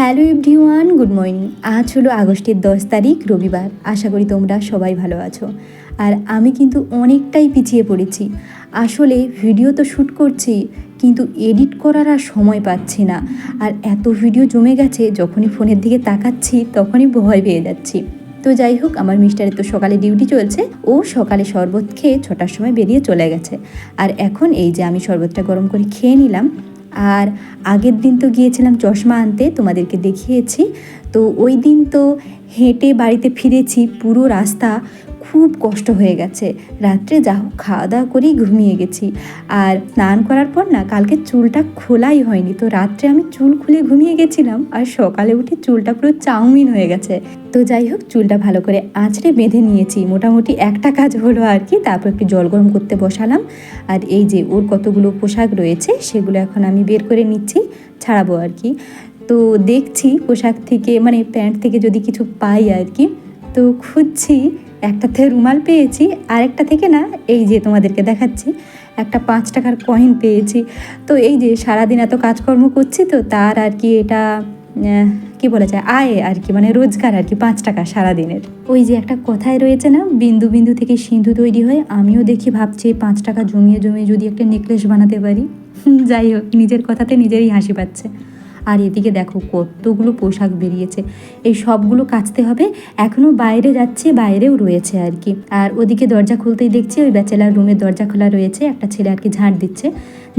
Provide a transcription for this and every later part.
Hello everyone, good morning. আজ হলো আগস্টের দশ তারিখ, রবিবার। আশা করি তোমরা সবাই ভালো আছো। আর আমি কিন্তু অনেকটাই পিছিয়ে পড়েছি। আসলে ভিডিও তো শ্যুট করছি, কিন্তু এডিট করার আর সময় পাচ্ছি না। আর এত ভিডিও জমে গেছে, যখনই ফোনের দিকে তাকাচ্ছি, তখনই ভয় পেয়ে যাচ্ছি। তো যাই হোক, আমার মিস্টারের তো সকালে ডিউটি চলছে। ও সকালে শরবত খেয়ে ছটার সময় বেরিয়ে চলে গেছে। আর এখন এই যে আমি শরবতটা গরম করে খেয়ে নিলাম আর আগের দিন তো গিয়েছিলাম চশমা আনতে তোমাদেরকে দেখিয়েছি। তো ওই দিন তো হেঁটে বাড়িতে ফিরেছি, পুরো রাস্তা খুব কষ্ট হয়ে গেছে। রাত্রে যা হোক খাওয়া দাওয়া করেই ঘুমিয়ে গেছি। আর স্নান করার পর না, কালকে চুলটা খোলাই হয়নি। তো রাত্রে আমি চুল খুলে ঘুমিয়ে গেছিলাম আর সকালে উঠে চুলটা পুরো চাউমিন হয়ে গেছে। তো যাই হোক, চুলটা ভালো করে আঁচড়ে বেঁধে নিয়েছি। মোটামুটি একটা কাজ হলো আর কি, তারপর একটু জল গরম করতে বসালাম। আর এই যে ওর কতগুলো পোশাক রয়েছে, সেগুলো এখন আমি বের করে নিচ্ছি, ছাড়াবো আর কি। তো দেখছি পোশাক থেকে মানে প্যান্ট থেকে যদি কিছু পাই আর কি তো খুঁজছি একটাতে রুমাল পেয়েছি, আরেকটা থেকে না, এই যে তোমাদেরকে দেখাচ্ছি, একটা পাঁচ টাকার কয়েন পেয়েছি। তো এই যে সারাদিন এত কাজকর্ম করছি তো, তার আর কি এটা কি বলা যায়, আয় আর কি মানে রোজগার আর কি পাঁচ টাকা সারাদিনের। ওই যে একটা কথায় রয়েছে না, বিন্দু বিন্দু থেকে সিন্ধু তৈরি হয়, আমিও দেখি ভাবছি পাঁচ টাকা জমিয়ে জমিয়ে যদি একটা নেকলেস বানাতে পারি। যাই হোক, নিজের কথাতে নিজেরই হাসি পাচ্ছে। আর এদিকে দেখো কতগুলো পোশাক বেরিয়েছে। এই সবগুলো কাচতে হবে এখনও বাইরে যাচ্ছে, বাইরেও রয়েছে আর কি। আর ওদিকে দরজা খুলতেই দেখছি ওই ব্যাচেলার রুমের দরজা খোলা রয়েছে, একটা ছেলে আর কি ঝাঁট দিচ্ছে।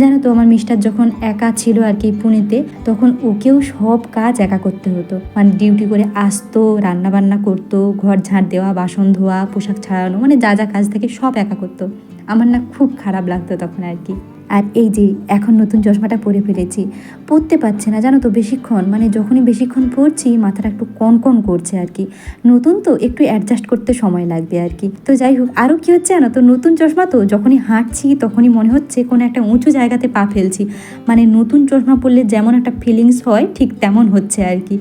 জানো তো, আমার মিস্টার যখন একা ছিল আর কি পুনেতে, তখন ওকেও সব কাজ একা করতে হতো। মানে ডিউটি করে আসতো রান্না বান্না করতো, ঘর ঝাঁট দেওয়া, বাসন ধোয়া, পোশাক ছাড়ানো মানে যা যা কাজ থাকে সব একা করতো। আমার না খুব খারাপ লাগতো তখন আর কি। আর এই যে এখন নতুন চশমাটা পরে ফেলেছি, পরতে পারছে না, জানো তো, বেশিক্ষণ। মানে যখনই বেশিক্ষণ পরছি, মাথাটা একটু কন কন করছে আর কি। নতুন তো, একটু অ্যাডজাস্ট করতে সময় লাগবে আর কি। তো যাই হোক আরও কী হচ্ছে জানো তো, নতুন চশমা তো, যখনই হাঁটছি, তখনই মনে হচ্ছে কোনো একটা উঁচু জায়গাতে পা ফেলছি। মানে নতুন চশমা পরলে যেমন একটা ফিলিংস হয়, ঠিক তেমন হচ্ছে আর কি।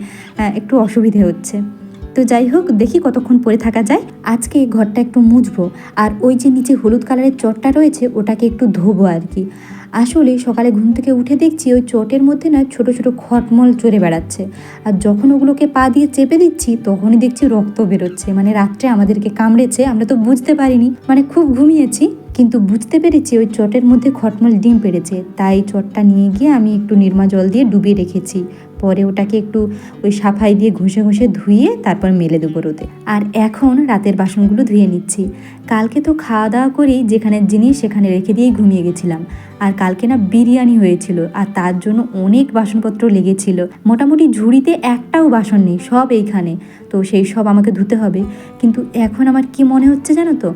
একটু অসুবিধে হচ্ছে। তো যাই হোক, দেখি কতক্ষণ পরে থাকা যায়। আজকে ঘরটা একটু মুছবো। আর ওই যে নিচে হলুদ কালারের চটটা রয়েছে, ওটাকে একটু ধোবো আর কি। আসলে সকালে ঘুম থেকে উঠে দেখছি ওই চটের মধ্যে না ছোট ছোট খটমল চড়ে বেড়াচ্ছে। আর যখন ওগুলোকে পা দিয়ে চেপে দিচ্ছি, তখনই দেখছি রক্ত বেরোচ্ছে। মানে রাত্রে আমাদেরকে কামড়েছে, আমরা তো বুঝতে পারিনি। মানে খুব ঘুমিয়েছি। কিন্তু বুঝতে পেরেছি ওই চটের মধ্যে খটমল ডিম পেড়েছে। তাই চটটা নিয়ে গিয়ে আমি একটু নির্মা জল দিয়ে ডুবিয়ে রেখেছি। পরে ওটাকে একটু ওই সাফাই দিয়ে ঘষে ঘষে ধুয়ে তারপর মেলে দেবো রোদে। আর এখন রাতের বাসনগুলো ধুয়ে নিচ্ছি। কালকে তো খাওয়া দাওয়া করেই যেখানে জিনিস সেখানে রেখে দিয়েই ঘুমিয়ে গেছিলাম। আর কালকে না বিরিয়ানি হয়েছিল, আর তার জন্য অনেক বাসনপত্র লেগেছিল। মোটামুটি ঝুড়িতে একটাও বাসন নেই, সব এইখানে। তো সেই সব আমাকে ধুতে হবে। কিন্তু এখন আমার কি মনে হচ্ছে জানো তো?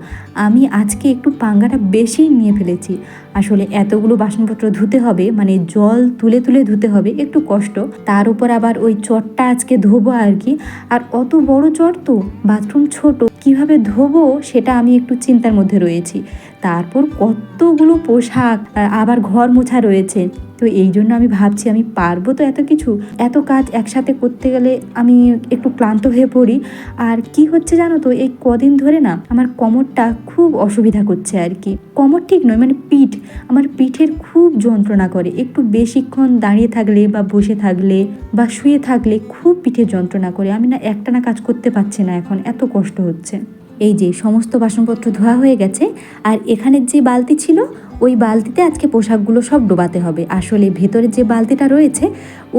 আমি আজকে একটু পাঙ্গাটা বেশি নিয়ে ফেলেছি। আসলে এতগুলো বাসনপত্র ধুতে হবে মানে জল তুলে তুলে ধুতে হবে, একটু কষ্ট। তার উপর আবার ওই চটটা আজকে ধোবো আর কি। আর অত বড় চট তো, বাথরুম ছোট, কীভাবে ধোবো সেটা আমি একটু চিন্তার মধ্যে রয়েছি। তারপর কতগুলো পোশাক আবার ঘর মোছা রয়েছে। তো এই জন্য আমি ভাবছি আমি পারব তো এত কিছু। এত কাজ একসাথে করতে গেলে আমি একটু ক্লান্ত হয়ে পড়ি। আর কি হচ্ছে জানো তো, এই কদিন ধরে না আমার কোমরটা খুব অসুবিধা করছে আর কি। কোমর ঠিক নয় মানে পিঠ। আমার পিঠের খুব যন্ত্রণা করে। একটু বেশিক্ষণ দাঁড়িয়ে থাকলে বা বসে থাকলে বা শুয়ে থাকলে খুব পিঠে যন্ত্রণা করে। আমি না একটানা কাজ করতে পারছি না এখন, এত কষ্ট হচ্ছে। এই যে সমস্ত বাসনপত্র ধোয়া হয়ে গেছে, আর এখানের যে বালতি ছিল, ওই বালতিতে আজকে পোশাকগুলো সব ডোবাতে হবে। আসলে ভেতরে যে বালতিটা রয়েছে,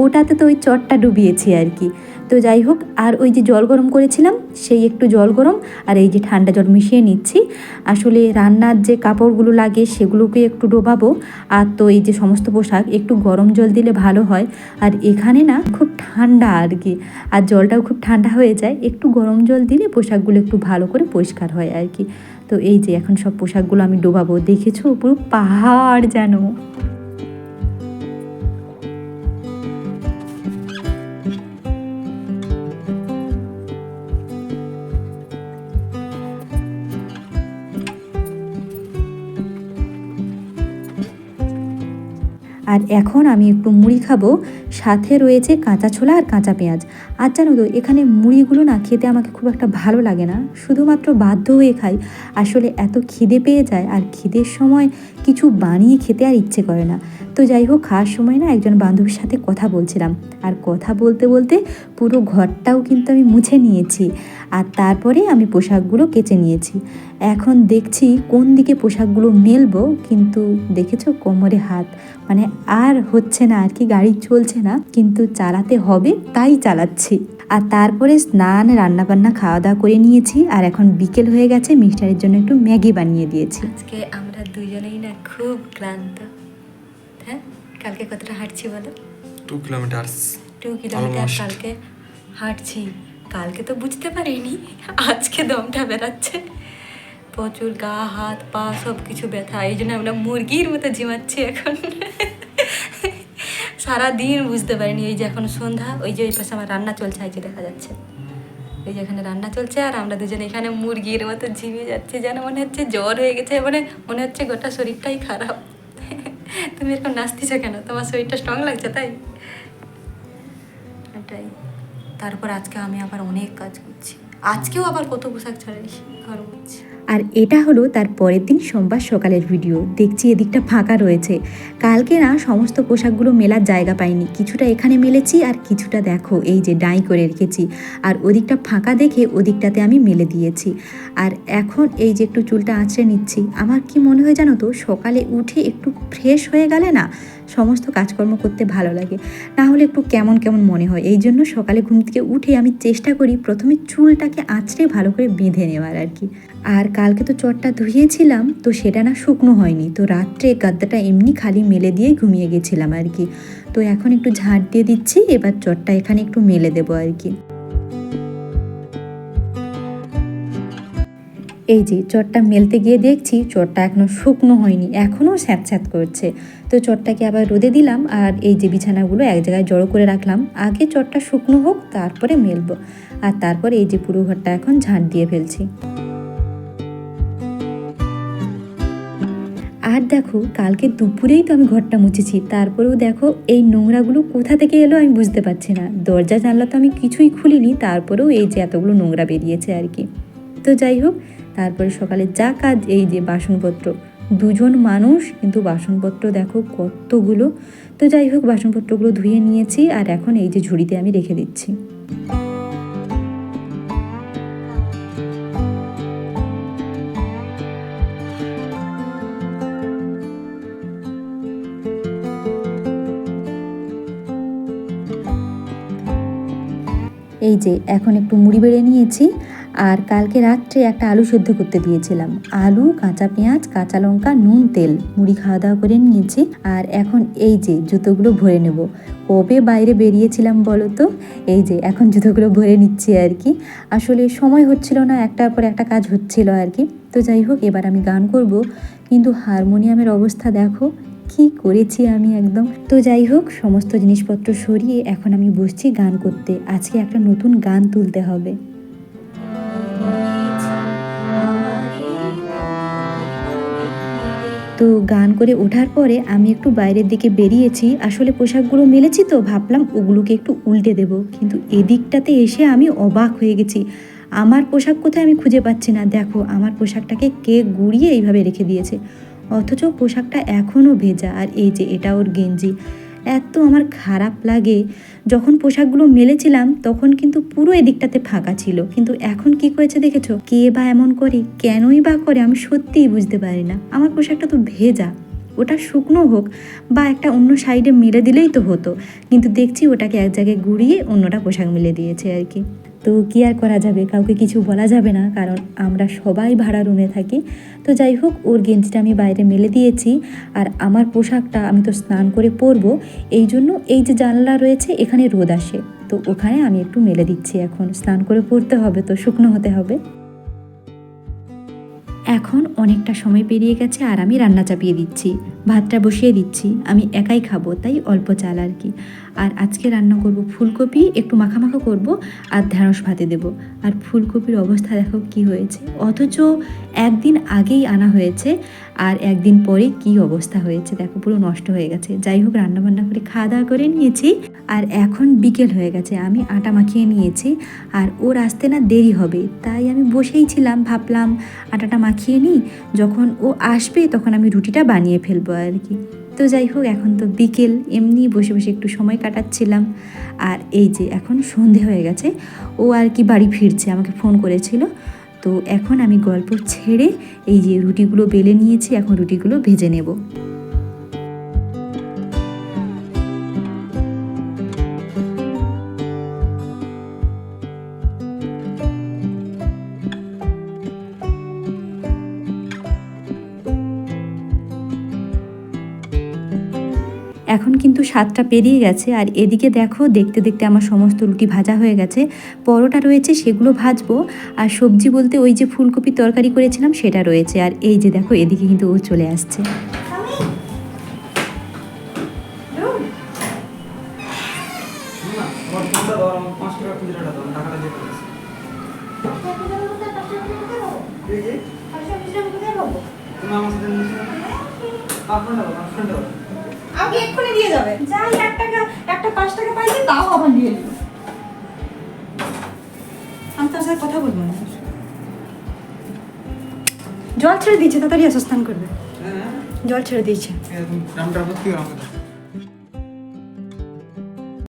ওটাতে তো ওই চটটা ডুবিয়েছি আর কি। তো যাই হোক, আর ওই যে জল গরম করেছিলাম, সেই একটু জল গরম আর এই যে ঠান্ডা জল মিশিয়ে নিচ্ছি। আসলে রান্নার যে কাপড়গুলো লাগে সেগুলোকে একটু ডোবাবো। আর তো এই যে সমস্ত পোশাক, একটু গরম জল দিলে ভালো হয়। আর এখানে না খুব ঠান্ডা আর কি, আর জলটাও খুব ঠান্ডা হয়ে যায়। একটু গরম জল দিলে পোশাকগুলো একটু ভালো করে পরিষ্কার হয় আর কি। তো এই যে এখন সব পোশাকগুলো আমি ডোবাবো, দেখেছ? পুরো পাহাড় যেন। আর এখন আমি একটু মুড়ি খাব সাথে রয়েছে কাঁচা ছোলা আর কাঁচা পেঁয়াজ। আর জানো তো, এখানে মুড়িগুলো না খেতে আমাকে খুব একটা ভালো লাগে না। শুধুমাত্র বাধ্য হয়ে খাই। আসলে এত খিদে পেয়ে যায় আর খিদের সময় কিছু বানিয়ে খেতে আর ইচ্ছে করে না। তো যাই হোক, খাওয়ার সময় না একজন বান্ধবীর সাথে কথা বলছিলাম। আর কথা বলতে বলতে পুরো ঘরটাও কিন্তু আমি মুছে নিয়েছি। আর তারপরে আমি পোশাকগুলো কেচে নিয়েছি। এখন দেখছি কোন দিকে পোশাকগুলো মেলবো, কিন্তু দেখেছ কোমরে হাত। মানে আর হচ্ছে না, আর কি গাড়ি চলছে না কিন্তু চালাতে হবে তাই চালাচ্ছি। আর তারপরে স্নান রান্নাবান্না খাওয়া দাওয়া করে নিয়েছি আর এখন বিকেল হয়ে গেছে মিস্টারের জন্য একটু ম্যাগি বানিয়ে দিয়েছি। আজকে আমরা দুজনেই না খুব ক্লান্ত। হ্যাঁ? কালকে কতটা হাঁটছি বলো? Two kilometres two kilometre. কালকে হাঁটছি। কালকে তো বুঝতে পারিনি আজকে দমটা বেরাচ্ছে। প্রচুর গা হাত পা সব কিছু ব্যথা এই জন্য আমরা মুরগির মতো ঝিমাচ্ছি এখন। সারা দিন বুঝতে পারিনি এই যে এখন সন্ধ্যা, ওই যে ওই পাশে আমার রান্না চলছে, এই যে দেখা যাচ্ছে। এই যে এখানে রান্না চলছে, আর আমরা দুজন এখানে মুরগির মতো ঝিমিয়ে যাচ্ছি, যেন মনে হচ্ছে জ্বর হয়ে গেছে মানে মনে হচ্ছে গোটা শরীরটাই খারাপ। তুমি এরকম নাচতেছো কেন? তোমার শরীরটা স্ট্রং লাগছে তাই? এটাই। তারপর আজকে আমি আবার অনেক কাজ করছি। আজকেও আবার কত পোশাক ছাড়াইছি ঘর করছি আর এটা হলো তার পরের দিন সোমবার সকালের ভিডিও। দেখছি এদিকটা ফাঁকা রয়েছে। কালকে না সমস্ত পোশাকগুলো মেলার জায়গা পাইনি। কিছুটা এখানে মেলেছি আর কিছুটা দেখো, এই যে ডাই করে রেখেছি। আর ওদিকটা ফাঁকা দেখে ওদিকটাতে আমি মেলে দিয়েছি। আর এখন এই যে একটু চুলটা আঁচড়ে নিচ্ছি, আমার কি মনে হয় জানো তো, সকালে উঠে একটু ফ্রেশ হয়ে গেলে না সমস্ত কাজকর্ম করতে ভালো লাগে। না হলে একটু কেমন কেমন মনে হয়। এই জন্য সকালে ঘুম থেকে উঠে আমি চেষ্টা করি প্রথমে চুলটাকে আঁচড়ে ভালো করে বেঁধে নেওয়ার আর কি। আর কালকে তো চটটা ধুয়েছিলাম, তো সেটা না শুকনো হয়নি। তো রাত্রে গাদ্দাটা এমনি খালি মেলে দিয়ে ঘুমিয়ে গেছিলাম আর কি। তো এখন একটু ঝাঁট দিয়ে দিচ্ছি, এবার চটটা এখানে একটু মেলে দেবো আর কি। এই যে চটটা মেলতে গিয়ে দেখছি চটটা এখনও শুকনো হয়নি এখনও স্যাঁত করছে। তো চটটাকে আবার রোদে দিলাম আর এই যে বিছানাগুলো এক জায়গায় জড়ো করে রাখলাম। আগে চটটা শুকনো হোক, তারপরে মেলবো। আর তারপরে এই যে পুরো ঘরটা এখন ঝাঁট দিয়ে ফেলছি। আর দেখো, কালকে দুপুরেই তো আমি ঘরটা মুছেছি। তারপরেও দেখো, এই নোংরাগুলো কোথা থেকে এলো আমি বুঝতে পারছি না। দরজা, জানলা তো আমি কিছুই খুলিনি, তারপরেও এই যে এতগুলো নোংরা বেরিয়েছে আর কি। তো যাই হোক, তারপরে সকালে যা কাজ, এই যে বাসনপত্র। দুজন মানুষ, কিন্তু বাসনপত্র দেখো কতগুলো। তো যাই হোক, বাসনপত্রগুলো ধুয়ে নিয়েছি, আর এখন এই যে ঝুড়িতে আমি রেখে দিচ্ছি। এই যে, এখন একটু মুড়ি বেড়ে নিয়েছি আর কালকে রাত্রে একটা আলু সেদ্ধ করতে দিয়েছিলাম। আলু, কাঁচা পেঁয়াজ, কাঁচা লঙ্কা, নুন, তেল। মুড়ি খাওয়া দাওয়া করে নিয়েছি আর এখন এই যে, জুতোগুলো ভরে নেব। কবে বাইরে বেরিয়েছিলাম বলো তো? এই যে, এখন জুতোগুলো ভরে নিচ্ছি আর কি। আসলে সময় হচ্ছিল না, একটার পর একটা কাজ হচ্ছিল আর কি। তো যাই হোক, এবার আমি গান করব। কিন্তু হারমোনিয়ামের অবস্থা দেখো কি করেছি আমি একদম? তো যাই হোক, সমস্ত জিনিসপত্র সরিয়ে এখন আমি বসছি গান করতে। আজকে একটা নতুন গান তুলতে হবে। তো গান করে ওঠার পরে আমি একটু বাইরের দিকে বেরিয়েছি। আসলে পোশাকগুলো মেলেছি তো, ভাবলাম ওগুলোকে একটু উল্টে দেব। কিন্তু এদিকটাতে এসে আমি অবাক হয়ে গেছি। আমার পোশাক কোথায় আমি খুঁজে পাচ্ছি না? দেখো, আমার পোশাকটাকে কে গুড়িয়ে এইভাবে রেখে দিয়েছে। অথচ পোশাকটা এখনও ভেজা আর এই যে এটা ওর গেঞ্জি। এত আমার খারাপ লাগে। যখন পোশাকগুলো মেলেছিলাম তখন কিন্তু পুরো এদিকটাতে ফাঁকা ছিল। কিন্তু এখন কি করেছে দেখেছ? কে বা এমন করে, কেনই বা করে আমি সত্যিই বুঝতে পারি না। আমার পোশাকটা তো ভেজা। ওটা শুকনো হোক বা একটা অন্য সাইডে মেলে দিলেই তো হতো। কিন্তু দেখছি ওটাকে এক জায়গায় ঘুরিয়ে অন্যটা পোশাক মিলে দিয়েছে আর কি। তো কি আর করা যাবে? কাউকে কিছু বলা যাবে না, কারণ আমরা সবাই ভাড়া রুমে থাকি। তো যাই হোক, ওর গেঞ্জিটা আমি বাইরে মেলে দিয়েছি আর আমার পোশাকটা আমি তো স্নান করে পরবো। এই জন্য এই যে জানলা রয়েছে, এখানে রোদ আসে। তো ওখানে আমি একটু মেলে দিচ্ছি এখন। স্নান করে পরতে হবে তো, শুকনো হতে হবে। এখন অনেকটা সময় পেরিয়ে গেছে আর আমি রান্না চাপিয়ে দিচ্ছি। ভাতটা বসিয়ে দিচ্ছি, আমি একাই খাব, তাই অল্প চাল আর কি। আর আজকে রান্না করব ফুলকপি, একটু মাখামাখা করব আর ঢ্যাঁড়স ভাতে দেব। আর ফুলকপির অবস্থা দেখো কি হয়েছে। অথচ একদিন আগেই আনা হয়েছে আর একদিন পরে কি অবস্থা হয়েছে দেখো, পুরো নষ্ট হয়ে গেছে। যাই হোক, রান্নাবান্না করে খাওয়া দাওয়া করে নিয়েছি আর এখন বিকেল হয়ে গেছে, আমি আটা মাখিয়ে নিয়েছি আর ওর আসতে না দেরি হবে, তাই আমি বসেই ছিলাম, ভাবলাম আটাটা মাখিয়ে নিই, যখন ও আসবে তখন আমি রুটিটা বানিয়ে ফেলব। আর কি। তো যাই হোক, এখন তো বিকেল এমনি বসে বসে একটু সময় কাটাচ্ছিলাম। আর এই যে এখন সন্ধে হয়ে গেছে, ও আর কি বাড়ি ফিরছে, আমাকে ফোন করেছিল। তো এখন আমি গল্প ছেড়ে এই যে রুটিগুলো বেলে নিয়েছি, এখন রুটিগুলো ভেজে নেব। এখন কিন্তু সাতটা পেরিয়ে গেছে। আর এদিকে দেখো দেখতে দেখতে আমার সমস্ত রুটি ভাজা হয়ে গেছে। পরোটা রয়েছে সেগুলো ভাজবো। আর সবজি বলতে ওই যে ফুলকপির তরকারি করেছিলাম সেটা রয়েছে। আর এই যে দেখো এদিকে কিন্তু ও চলে আসছে। আমার সাথে আমাকে এক্ষুনি দিয়ে যাবে। যাই এক টাকা একটা পাঁচ টাকা পাইলে তাও আবার নিয়ে নিব। আমি তার সাথে কথা বলব না। জল ছেড়ে দিচ্ছে তাড়াতাড়ি আসস্থান স্নান করবে। হ্যাঁ। জল ছেড়ে দিয়েছে।